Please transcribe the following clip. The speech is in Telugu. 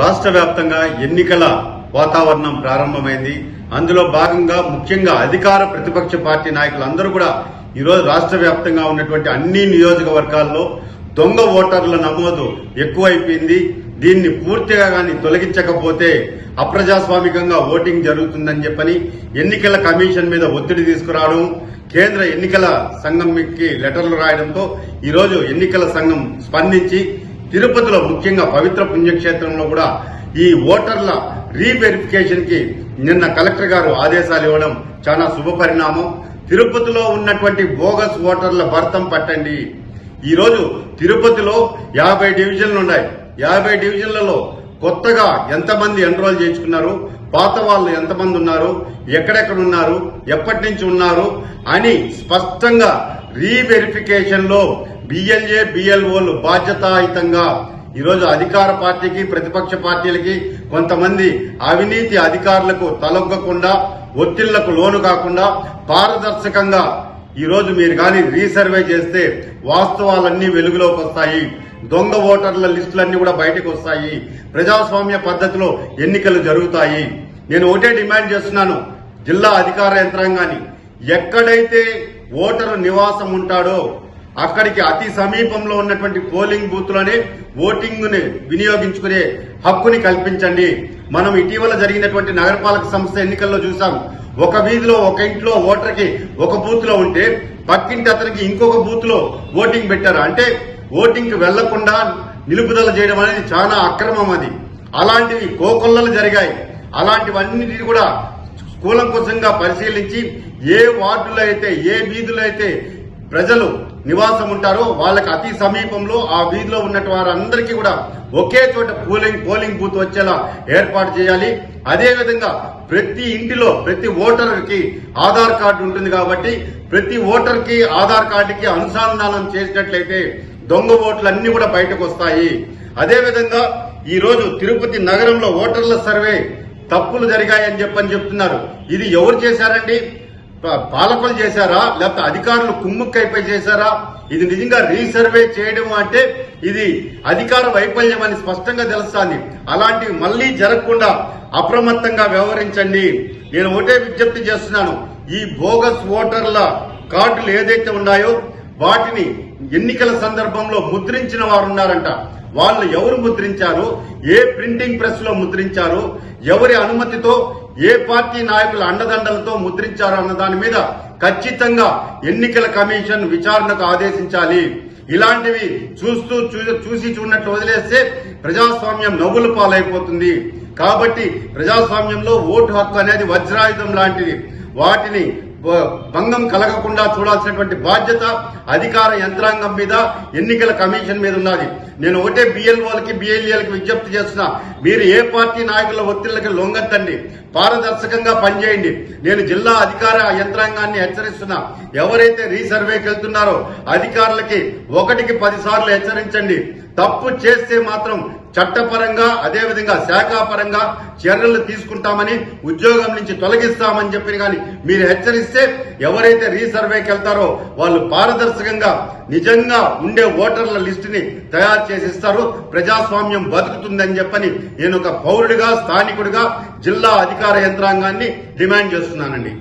రాష్ట్ర వ్యాప్తంగా ఎన్నికల వాతావరణం ప్రారంభమైంది. అందులో భాగంగా ముఖ్యంగా అధికార ప్రతిపక్ష పార్టీ నాయకులందరూ కూడా ఈరోజు రాష్ట్ర వ్యాప్తంగా ఉన్నటువంటి అన్ని నియోజకవర్గాల్లో దొంగ ఓటర్ల నమోదు ఎక్కువైపోయింది. దీన్ని పూర్తిగా కానీ తొలగించకపోతే అప్రజాస్వామికంగా ఓటింగ్ జరుగుతుందని చెప్పని ఎన్నికల కమిషన్ మీద ఒత్తిడి తీసుకురావడం కేంద్ర ఎన్నికల సంఘంకి లెటర్లు రాయడంతో ఈరోజు ఎన్నికల సంఘం స్పందించి తిరుపతిలో ముఖ్యంగా పవిత్ర పుణ్యక్షేత్రంలో కూడా ఈ ఓటర్ల రీవెరిఫికేషన్కి నిన్న కలెక్టర్ గారు ఆదేశాలు ఇవ్వడం చాలా శుభ పరిణామం. తిరుపతిలో ఉన్నటువంటి బోగస్ ఓటర్ల భర్తం పట్టండి. ఈ రోజు తిరుపతిలో యాభై డివిజన్లు ఉన్నాయి. యాభై డివిజన్లలో కొత్తగా ఎంతమంది ఎన్రోల్ చేయించుకున్నారు? పాత వాళ్ళు ఎంతమంది ఉన్నారు ఎక్కడెక్కడ ఉన్నారు ఎప్పటి నుంచి ఉన్నారు అని స్పష్టంగా రీవెరిఫికేషన్లో బిఎల్ఏ బిఎల్ఓలు బాధ్యతాయుతంగా ఈరోజు అధికార పార్టీకి ప్రతిపక్ష పార్టీలకి కొంతమంది అవినీతి అధికారులకు తలొగ్గకుండా ఒత్తిళ్ళకు లోను కాకుండా పారదర్శకంగా ఈరోజు మీరు కానీ రీసర్వే చేస్తే వాస్తవాలన్నీ వెలుగులోకి వస్తాయి. దొంగ ఓటర్ల లిస్టులన్నీ కూడా బయటకు వస్తాయి. ప్రజాస్వామ్య పద్ధతిలో ఎన్నికలు జరుగుతాయి. నేను ఒకటే డిమాండ్ చేస్తున్నాను. జిల్లా అధికార యంత్రాంగాన్ని ఎక్కడైతే ఓటరు నివాసం ఉంటాడో అక్కడికి అతి సమీపంలో ఉన్నటువంటి పోలింగ్ బూత్లోనే ఓటింగ్ని వినియోగించుకునే హక్కుని కల్పించండి. మనం ఇటీవల జరిగినటువంటి నగరపాలక సంస్థ ఎన్నికల్లో చూసాం. ఒక వీధిలో ఒక ఇంట్లో ఓటర్కి ఒక బూత్లో ఉంటే పక్కింటి అతనికి ఇంకొక బూత్లో ఓటింగ్ పెట్టారు? అంటే ఓటింగ్కి వెళ్ళకుండా నిలుపుదల చేయడం అనేది చాలా అక్రమం అది. అలాంటివి కోకొల్లలు జరిగాయి. అలాంటివన్నిటిని కూడా కూలంకుశంగా పరిశీలించి ఏ వార్డులో అయితే ఏ వీధిలో అయితే ప్రజలు నివాసం ఉంటారో వాళ్ళకి అతి సమీపంలో ఆ వీధిలో ఉన్నట్టు వారందరికీ కూడా ఒకే చోట పోలింగ్ పోలింగ్ బూత్ వచ్చేలా ఏర్పాటు చేయాలి. అదేవిధంగా ప్రతి ఇంటిలో ప్రతి ఓటర్కి ఆధార్ కార్డు ఉంటుంది కాబట్టి ప్రతి ఓటర్కి ఆధార్ కార్డుకి అనుసంధానం చేసినట్లయితే దొంగ ఓట్లు అన్ని కూడా బయటకు వస్తాయి. అదేవిధంగా ఈ రోజు తిరుపతి నగరంలో ఓటర్ల సర్వే తప్పులు జరిగాయని చెప్పని చెప్తున్నారు. ఇది ఎవరు చేశారండి? పాలకులు చేశారా? లేకపోతే అధికారులు కుమ్ముక్కైపోయి చేశారా? ఇది నిజంగా రీసర్వే చేయడం అంటే ఇది అధికార వైఫల్యం అని స్పష్టంగా తెలుస్తాంది. అలాంటివి మళ్ళీ జరగకుండా అప్రమత్తంగా వ్యవహరించండి. నేను ఒకటే విజ్ఞప్తి చేస్తున్నాను. ఈ బోగస్ ఓటర్ల కార్డులు ఏదైతే ఉన్నాయో వాటిని ఎన్నికల సందర్భంలో ముద్రించిన వారు ఉన్నారంట వాళ్ళు ఎవరు ముద్రించారు? ఏ ప్రింటింగ్ ప్రెస్లో ముద్రించారు? ఎవరి అనుమతితో ఏ పార్టీ నాయకుల అండదండలతో ముద్రించారు అన్న దాని మీద ఖచ్చితంగా ఎన్నికల కమిషన్ విచారణకు ఆదేశించాలి. ఇలాంటివి చూస్తూ చూ- చూసి చూడనట్లు వదిలేస్తే ప్రజాస్వామ్యం నవ్వుల పాలైపోతుంది. కాబట్టి ప్రజాస్వామ్యంలో ఓటు హక్కు అనేది వజ్రాయుధం లాంటిది. వాటిని భంగం కలగకుండా చూడాల్సినటువంటి బాధ్యత అధికార యంత్రాంగం మీద ఎన్నికల కమిషన్ మీద ఉన్నది. నేను ఒకటే బిఎల్ఓలకి బిఎల్ఏలకి విజ్ఞప్తి చేస్తున్నా. మీరు ఏ పార్టీ నాయకుల ఒత్తిళ్ళకి లొంగద్దండి. పారదర్శకంగా పనిచేయండి. నేను జిల్లా అధికార యంత్రాంగాన్ని హెచ్చరిస్తున్నా. ఎవరైతే రీసర్వేకి వెళ్తున్నారో అధికారులకి ఒకటికి పది సార్లు హెచ్చరించండి. తప్పు చేస్తే మాత్రం చట్టపరంగా అదేవిధంగా శాఖాపరంగా చర్యలు తీసుకుంటామని ఉద్యోగం నుంచి తొలగిస్తామని చెప్పిన కానీ మీరు హెచ్చరిస్తే ఎవరైతే రీసర్వేకి వెళ్తారో వాళ్ళు పారదర్శకంగా నిజంగా ఉండే ఓటర్ల లిస్టుని తయారు చేసి ఇస్తారు. ప్రజాస్వామ్యం బతుకుతుందని చెప్పని నేను ఒక పౌరుడిగా స్థానికుడిగా జిల్లా అధికార యంత్రాంగాన్ని డిమాండ్ చేస్తున్నానండి.